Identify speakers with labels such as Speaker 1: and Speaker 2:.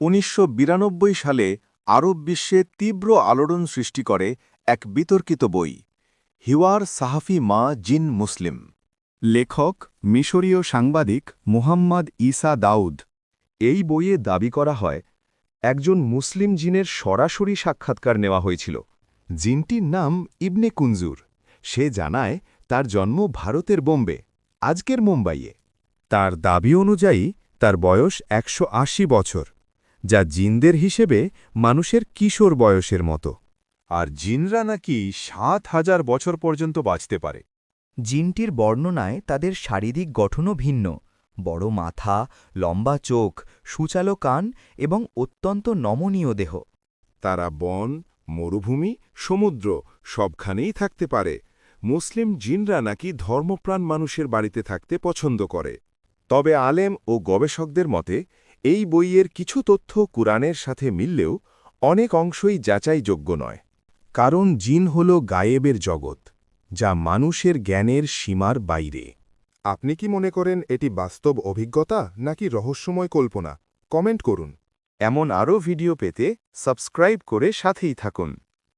Speaker 1: উনিশশো বিরানব্বই সালে আরব বিশ্বে তীব্র আলোড়ন সৃষ্টি করে এক বিতর্কিত বই, হিওয়ার সাহাফি মা জিন মুসলিম।
Speaker 2: লেখক, মিশরীয় সাংবাদিক মুহাম্মদ ঈসা দাউদ।
Speaker 3: এই বইয়ে দাবি করা হয়, একজন মুসলিম জিনের সরাসরি সাক্ষাৎকার নেওয়া হয়েছিল। জিনটির নাম ইবনে কুঞ্জুর সে জানায়, তার জন্ম ভারতের বোম্বে, আজকের মুম্বাইয়ে।
Speaker 2: তার দাবি অনুযায়ী, তার বয়স একশো আশি বছর। যা জিনদের হিসেবে মানুষের কিশোর বয়সের মতো।
Speaker 1: আর জিনরা নাকি সাত হাজার বছর পর্যন্ত বাঁচতে পারে।
Speaker 4: জিনটির বর্ণনায় তাদের শারীরিক গঠনও ভিন্ন। বড় মাথা লম্বা চোখ সুচালো কান এবং অত্যন্ত নমনীয় দেহ।
Speaker 5: তারা বন মরুভূমি সমুদ্র সবখানেই থাকতে পারে। মুসলিম জিনরা নাকি ধর্মপ্রাণ মানুষের বাড়িতে থাকতে পছন্দ করে। তবে আলেম ও গবেষকদের মতে এই বইয়ের কিছু তথ্য কুরআনের সাথে মিললেও অনেক অংশই যাচাইযোগ্য নয়।
Speaker 2: কারণ জিন হল গায়েবের জগৎ, যা মানুষের জ্ঞানের সীমার বাইরে।
Speaker 5: আপনি কি মনে করেন এটি বাস্তব অভিজ্ঞতা নাকি রহস্যময় কল্পনা? কমেন্ট করুন।
Speaker 3: এমন আরও ভিডিও পেতে সাবস্ক্রাইব করে সাথেই থাকুন।